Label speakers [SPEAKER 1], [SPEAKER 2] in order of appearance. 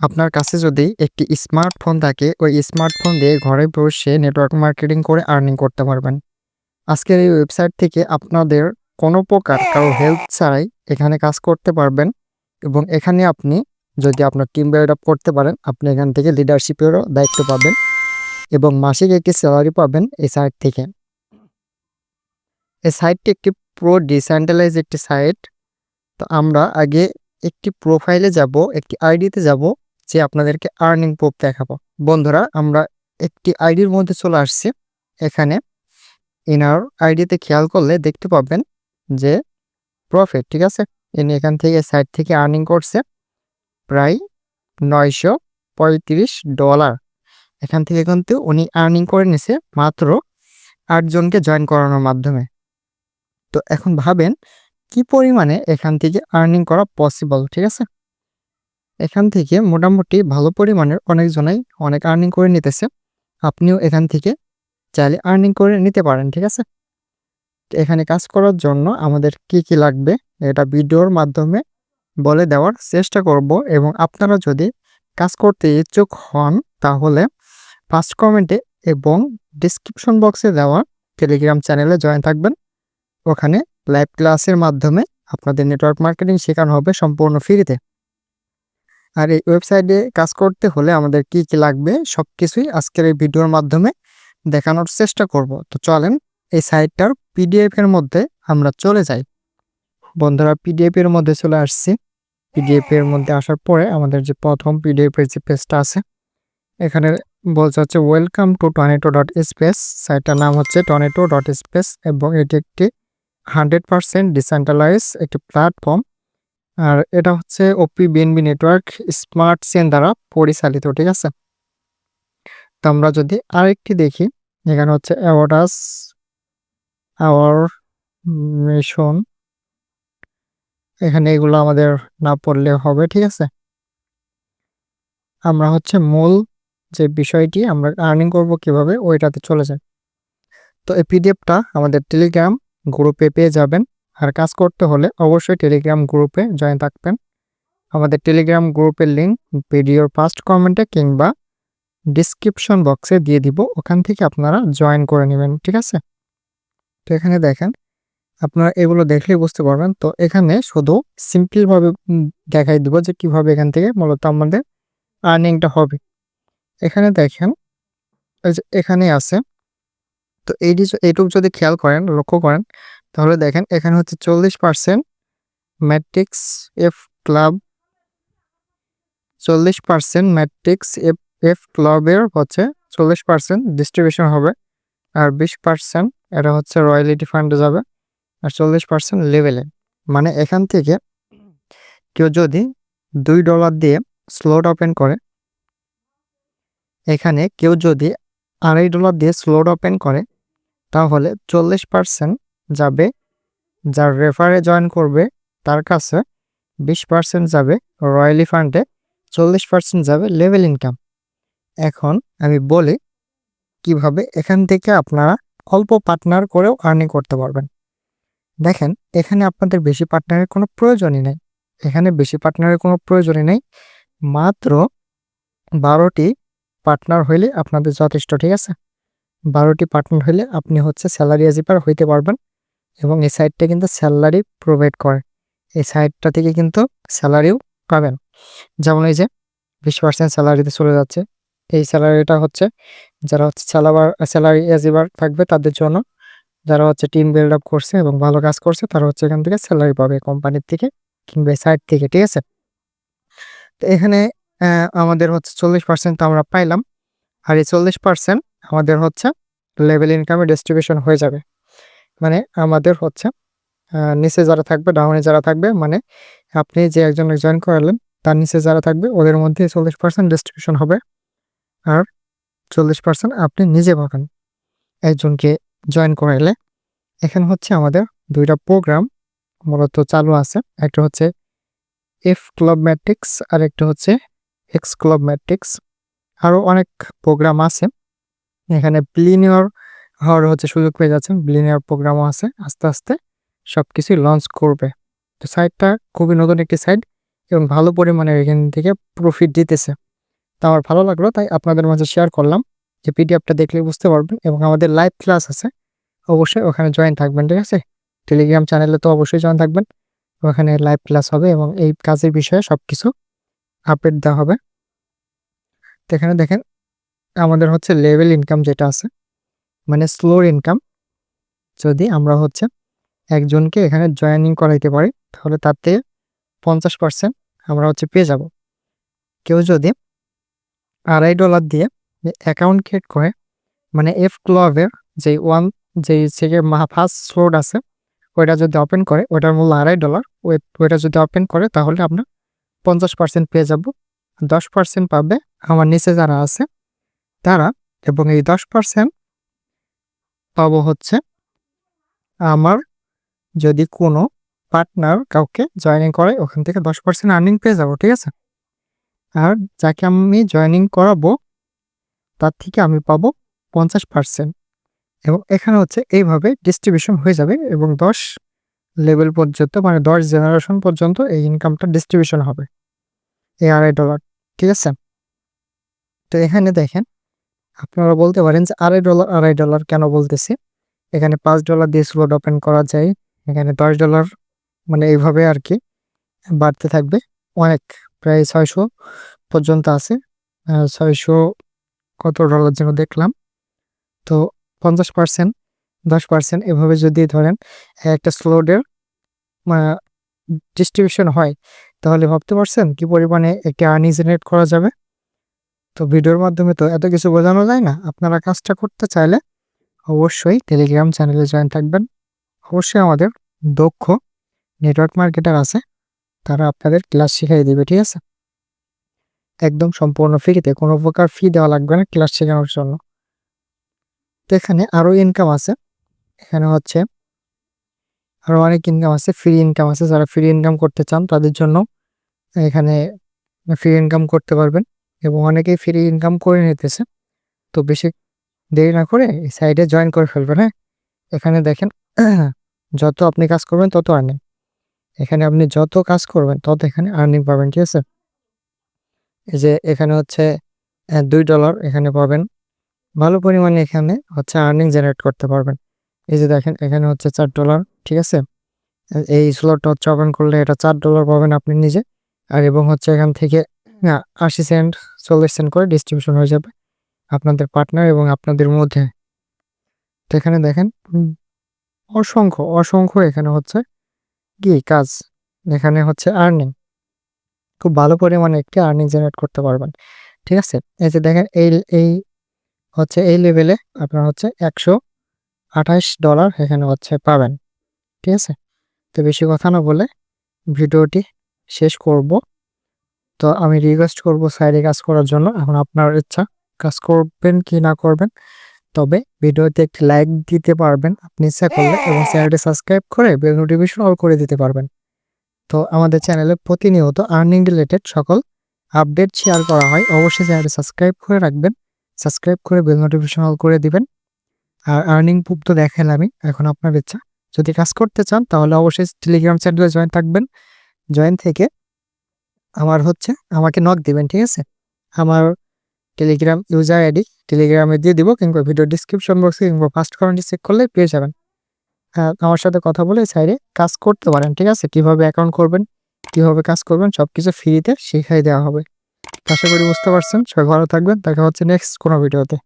[SPEAKER 1] আপনার কাছে যদি একটি স্মার্টফোন থাকে, ওই স্মার্টফোন দিয়ে ঘরে বসে নেটওয়ার্ক মার্কেটিং করে আর্নিং করতে পারবেন। আজকের এই ওয়েবসাইট থেকে আপনাদের কোনো প্রকার কারও হেল্প ছাড়াই এখানে কাজ করতে পারবেন এবং এখানে আপনি যদি আপনার টিম বিল্ড আপ করতে পারেন, আপনি এখান থেকে লিডারশিপেরও দায়িত্ব পাবেন এবং মাসিক একটি স্যালারি পাবেন এই সাইট থেকে। এই সাইটটি একটি প্রো ডিসেন্ট্রালাইজ একটি সাইট তো আমরা আগে একটি প্রোফাইলে যাব, একটি আইডিতে যাব যে আপনাদেরকে আর্নিং প্রুফ দেখাবো। বন্ধুরা, আমরা একটি আইডির মধ্যে চলে আসছি। এখানে ইনার আইডিতে খেয়াল করলে দেখতে পাবেন যে প্রফিট ঠিক আছে? ইনি এখান থেকে সাইট থেকে আর্নিং করছে প্রায় নয়শো পঁয়ত্রিশ ডলার এখান থেকে কিন্তু উনি আর্নিং করে নিছে মাত্র আটজনকে জয়েন করানোর মাধ্যমে। তো এখন ভাবেন কি পরিমাণে এখান থেকে আর্নিং করা পসিবল ঠিক আছে? এখান থেকে মোটামুটি ভালো পরিমাণের অনেকজনাই অনেক আর্নিং করে নিতেছে। আপনিও এখান থেকে চাইলে আর্নিং করে নিতে পারেন, ঠিক আছে? এখানে কাজ করার জন্য আমাদের কি কি লাগবে? এটা ভিডিওর মাধ্যমে বলে দেওয়ার চেষ্টা করব এবং আপনারা যদি কাজ করতে ইচ্ছুক হন, তাহলে ফার্স্ট কমেন্টে এবং ডিসক্রিপশন বক্সে দেওয়া টেলিগ্রাম চ্যানেলে জয়েন থাকবেন। ওখানে লাইভ ক্লাসের মাধ্যমে আপনাদের নেটওয়ার্ক মার্কেটিং শেখানো হবে সম্পূর্ণ ফ্রিতে আর এই ওয়েবসাইটে কাজ করতে হলে আমাদের কি কি লাগবে সব কিছুই আজকের এই ভিডিওর মাধ্যমে দেখানোর চেষ্টা করব। তো চলেন এই সাইটটার পিডিএফ এর মধ্যে আমরা চলে যাই। বন্ধুরা পিডিএফ এর মধ্যে চলে আসছি। পিডিএফ এর মধ্যে আসার পরে আমাদের যে প্রথম পিডিএফ এর যে পেজটা আছে, এখানে বলতে হচ্ছে welcome to Tonetto dot space সাইটটার নাম হচ্ছে টনেটো ডট স্পেস এবং এটি একটি হান্ড্রেড পারসেন্ট ডিসেন্ট্রালাইজ একটি প্ল্যাটফর্ম আর এটা হচ্ছে OP BNB network smart chain দ্বারা পরিচালিত, ঠিক আছে? তো আমরা যদি আরেকটি দেখি, এখানে হচ্ছে অ্যাওয়ার্ডাস আওয়ার মিশন এখানে এগুলো আমাদের না পড়লে হবে, ঠিক আছে? আমরা হচ্ছে মূল যে বিষয়টি, আমরা আর্নিং করব কীভাবে, ওইটাতে চলে যাই। তো এই পিডিএফটা আমাদের টেলিগ্রাম গ্রুপে পেয়ে যাবেন। আর কাজ করতে হলে অবশ্যই টেলিগ্রাম গ্রুপে জয়েন থাকবেন। আমাদের টেলিগ্রাম গ্রুপের লিঙ্ক ভিডিওর ফার্স্ট কমেন্টে কিংবা ডিসক্রিপশন বক্সে দিয়ে দিব। ওখান থেকে আপনারা জয়েন করে নেবেন, ঠিক আছে? তো এখানে দেখেন, আপনারা এগুলো দেখলেই বুঝতে পারবেন। তো এখানে শুধু সিম্পলভাবে দেখাই দিব যে কীভাবে এখান থেকে মূলত আমাদের আর্নিংটা হবে। এখানে দেখেন এখানে আছে। তো এইটি এইটুকু যদি খেয়াল করেন, লক্ষ্য করেন তাহলে দেখেন, এখানে হচ্ছে চল্লিশ পার্সেন্ট ম্যাট্রিক্স এফ ক্লাব চল্লিশ পার্সেন্ট ম্যাট্রিক্স এফ এফ ক্লাবের হচ্ছে চল্লিশ পার্সেন্ট ডিস্ট্রিবিউশন হবে, আর বিশ পার্সেন্ট এটা হচ্ছে রয়্যালিটি ফান্ডে যাবে, আর চল্লিশ পার্সেন্ট লেভেলে মানে এখান থেকে কেউ যদি দুই ডলার দিয়ে স্লোট ওপেন করে, এখানে কেউ যদি আড়াই ডলার দিয়ে স্লোট ওপেন করে, তাহলে চল্লিশ পার্সেন্ট যাবে, যার রেফারে জয়েন করবে, তার কাছে বিশ পার্সেন্ট যাবে রয়্যালি ফান্ডে চল্লিশ পার্সেন্ট যাবে লেভেল ইনকাম এখন আমি বলি কীভাবে এখান থেকে আপনারা অল্প পার্টনার করেও আর্নিং করতে পারবেন। দেখেন, এখানে আপনাদের বেশি পার্টনারের কোনো প্রয়োজনই নেই। এখানে বেশি পার্টনারের কোনো প্রয়োজনই নেই। মাত্র বারোটি পার্টনার হইলে আপনাদের যথেষ্ট, ঠিক আছে? বারোটি পার্টনার হইলে আপনি হচ্ছে স্যালারি অ্যাজিপার হইতে পারবেন। এবং এই সাইটটা কিন্তু স্যালারি প্রোভাইড করে। এই সাইটটা থেকে কিন্তু স্যালারিও পাবেন। যেমন এই যে বিশ পার্সেন্ট স্যালারিতে চলে যাচ্ছে। এই স্যালারিটা হচ্ছে যারা হচ্ছে স্যালাবার স্যালারি অ্যাজিবার থাকবে তাদের জন্য। যারা হচ্ছে টিম বিল্ড আপ করছে এবং ভালো কাজ করছে তারা হচ্ছে এখান থেকে স্যালারি পাবে কোম্পানির থেকে কিংবা সাইট থেকে, ঠিক আছে? তো এখানে আমাদের হচ্ছে চল্লিশ পার্সেন্ট তো আমরা পাইলাম। আর এই চল্লিশ পার্সেন্ট আমাদের হচ্ছে লেভেল ইনকামে ডিস্ট্রিবিউশন হয়ে যাবে। মানে আমাদের হচ্ছে নিচে যারা থাকবে ডাউনে যারা থাকবে মানে আপনি যে একজন জয়েন করালেন, তার নিচে যারা থাকবে, ওদের মধ্যে চল্লিশ পার্সেন্ট ডিস্ট্রিবিউশন হবে। আর চল্লিশ পার্সেন্ট আপনি নিজে পাবেন একজনকে জয়েন করাইলে। এখানে হচ্ছে আমাদের দুইটা প্রোগ্রাম মূলত চালু আছে। একটা হচ্ছে এফ ক্লাব ম্যাট্রিক্স আর একটা হচ্ছে এক্স ক্লাব ম্যাট্রিক্স আরও অনেক প্রোগ্রাম আছে। এখানে ব্লিনিয়র হওয়ার হচ্ছে সুযোগ পেয়ে যাচ্ছেন ব্লিনিয়র প্রোগ্রামও আছে, আস্তে আস্তে সব কিছুই লঞ্চ করবে। তো সাইটটা খুবই নতুন একটি সাইট এবং ভালো পরিমাণে এখান থেকে প্রফিট দিতেছে। তো আমার ভালো লাগল, তাই আপনাদের মাঝে শেয়ার করলাম। যে পিডিএফটা দেখলে বুঝতে পারবেন এবং আমাদের লাইভ ক্লাস আছে, অবশ্যই ওখানে জয়েন থাকবেন, ঠিক আছে? টেলিগ্রাম চ্যানেলে তো অবশ্যই জয়েন থাকবেন। ওখানে লাইভ ক্লাস হবে এবং এই কাজের বিষয়ে সব কিছু আপডেট দেওয়া হবে। তো এখানে দেখেন, আমাদের হচ্ছে লেভেল ইনকাম যেটা আছে মানে স্লোর ইনকাম যদি আমরা হচ্ছে একজনকে এখানে জয়েনিং করাইতে পারি, তাহলে থেকে পঞ্চাশ পার্সেন্ট আমরা হচ্ছে পেয়ে যাব। কেউ যদি আড়াই ডলার দিয়ে অ্যাকাউন্ট ক্রিয়েট করে মানে এফ ক্লবের যে ওয়ান যে থেকে ফার্স্ট স্লোড আছে, ওইটা যদি ওপেন করে, ওইটার মূল্য আড়াই ডলার ওই, ওইটা যদি ওপেন করে, তাহলে আপনার পঞ্চাশ পার্সেন্ট পেয়ে যাব। দশ পার্সেন্ট পাবে আমার নিচে যারা আছে, তারা, এবং এই দশ পার্সেন্ট পাবো হচ্ছে আমার যদি কোনো পার্টনার কাউকে জয়েনিং করে, ওখান থেকে দশ পার্সেন্ট আর্নিং পেয়ে যাব, ঠিক আছে? আর যাকে আমি জয়েনিং করাবো, তার থেকে আমি পাবো পঞ্চাশ পার্সেন্ট এবং এখানে হচ্ছে এইভাবে ডিস্ট্রিবিউশন হয়ে যাবে এবং দশ লেভেল পর্যন্ত মানে দশ জেনারেশন পর্যন্ত এই ইনকামটা ডিস্ট্রিবিউশন হবে। এই আড়াই ডলার ঠিক আছে? তো এখানে দেখেন আপনারা বলতে পারেন যে আড়াই ডলার আড়াই ডলার কেন বলতেছি? এখানে পাঁচ ডলার দিয়ে স্লোট ওপেন করা যায়। এখানে দশ ডলার মানে এইভাবে আর কি বাড়তে থাকবে। অনেক, প্রায় ছয়শো পর্যন্ত আছে। ছয়শো কত ডলার যেন দেখলাম। তো পঞ্চাশ পার্সেন্ট, দশ পার্সেন্ট এভাবে যদি ধরেন একটা স্লোডের ডিস্ট্রিবিউশন হয়, তাহলে ভাবতে পারছেন কি পরিমাণে একটি আর্নিং জেনারেট করা যাবে? তো ভিডিওর মাধ্যমে তো এত কিছু বোঝানো যায় না। আপনারা কাজটা করতে চাইলে অবশ্যই টেলিগ্রাম চ্যানেলে জয়েন থাকবেন। অবশ্যই আমাদের দক্ষ নেটওয়ার্ক মার্কেটার আছে। তারা আপনাদের ক্লাস শিখাই দিবে, ঠিক আছে? একদম সম্পূর্ণ ফ্রিতে, কোনো প্রকার ফি দেওয়া লাগবে না ক্লাস শেখানোর জন্য। তো এখানে আরও ইনকাম আছে। এখানে হচ্ছে আরও অনেক ইনকাম আছে ফ্রি ইনকাম আছে। যারা ফ্রি ইনকাম করতে চান তাদের জন্য এখানে ফ্রি ইনকাম করতে পারবেন। এবং অনেকেই ফ্রি ইনকাম করে নিতেছে। তো বেশি দেরি না করে এই সাইডে জয়েন করে ফেলবেন হ্যাঁ? এখানে দেখেন, যত আপনি কাজ করবেন তত আর্নিং এখানে আপনি যত কাজ করবেন তত এখানে আর্নিং পাবেন, ঠিক আছে? এই যে এখানে হচ্ছে দুই ডলার এখানে পাবেন। ভালো পরিমাণে এখানে হচ্ছে আর্নিং জেনারেট করতে পারবেন। এই যে দেখেন, এখানে হচ্ছে চার ডলার ঠিক আছে? এই স্লটটা হচ্ছে ওপেন করলে এটা চার ডলার পাবেন আপনি নিজে। আর এবং হচ্ছে এখান থেকে আশি সেন্ট, চল্লিশ সেন্ট করে ডিস্ট্রিবিউশন হয়ে যাবে আপনাদের পার্টনার এবং আপনাদের মধ্যে। তো এখানে দেখেন অসংখ্য অসংখ্য এখানে হচ্ছে কি কাজ। এখানে হচ্ছে আর্নিং খুব ভালো পরিমাণে একটি আর্নিং জেনারেট করতে পারবেন। ঠিক আছে? এই যে দেখেন, এই এই হচ্ছে এই লেভেলে আপনার হচ্ছে একশো আঠাশ ডলার এখানে হচ্ছে পাবেন। ঠিক আছে? তো বেশি কথা না বলে ভিডিওটি শেষ করব। তো আমি রিকোয়েস্ট করব সাইডে কাজ করার জন্য, এখন আপনার ইচ্ছা কাজ করবেন কি না করবেন। তবে ভিডিওতে একটি লাইক দিতে পারবেন, আপনি ইচ্ছা করলে এবং চ্যানেলটি সাবস্ক্রাইব করে বেল নোটিফিকেশন অল করে দিতে পারবেন। তো আমাদের চ্যানেলে প্রতিনিয়ত আর্নিং রিলেটেড সকল আপডেট শেয়ার করা হয়, অবশ্যই চ্যানেলটি সাবস্ক্রাইব করে রাখবেন সাবস্ক্রাইব করে বেল নোটিফিকেশন অল করে দিবেন। আর আর্নিং প্রুফ তো দেখেন আমি এখন আপনার ইচ্ছা। যদি কাজ করতে চান, তাহলে অবশ্যই টেলিগ্রাম চ্যানেলে জয়েন থাকবেন। জয়েন থেকে আমার হচ্ছে, আমাকে নক দিবেন, ঠিক আছে? আমার টেলিগ্রাম ইউজার আইডি টেলিগ্রামে দিয়ে দিব কিংবা ভিডিও ডিসক্রিপশন বক্সে কিংবা ফার্স্ট কমেন্টে চেক করলে পেয়ে যাবেন। হ্যাঁ আমার সাথে কথা বলে সাইডে কাজ করতে পারেন, ঠিক আছে? কীভাবে অ্যাকাউন্ট করবেন, কীভাবে কাজ করবেন সব কিছু ফ্রিতে শিখাই দেওয়া হবে। আশা করি বুঝতে পারছেন। সবাই ভালো থাকবেন। দেখা হচ্ছে নেক্সট কোনো ভিডিওতে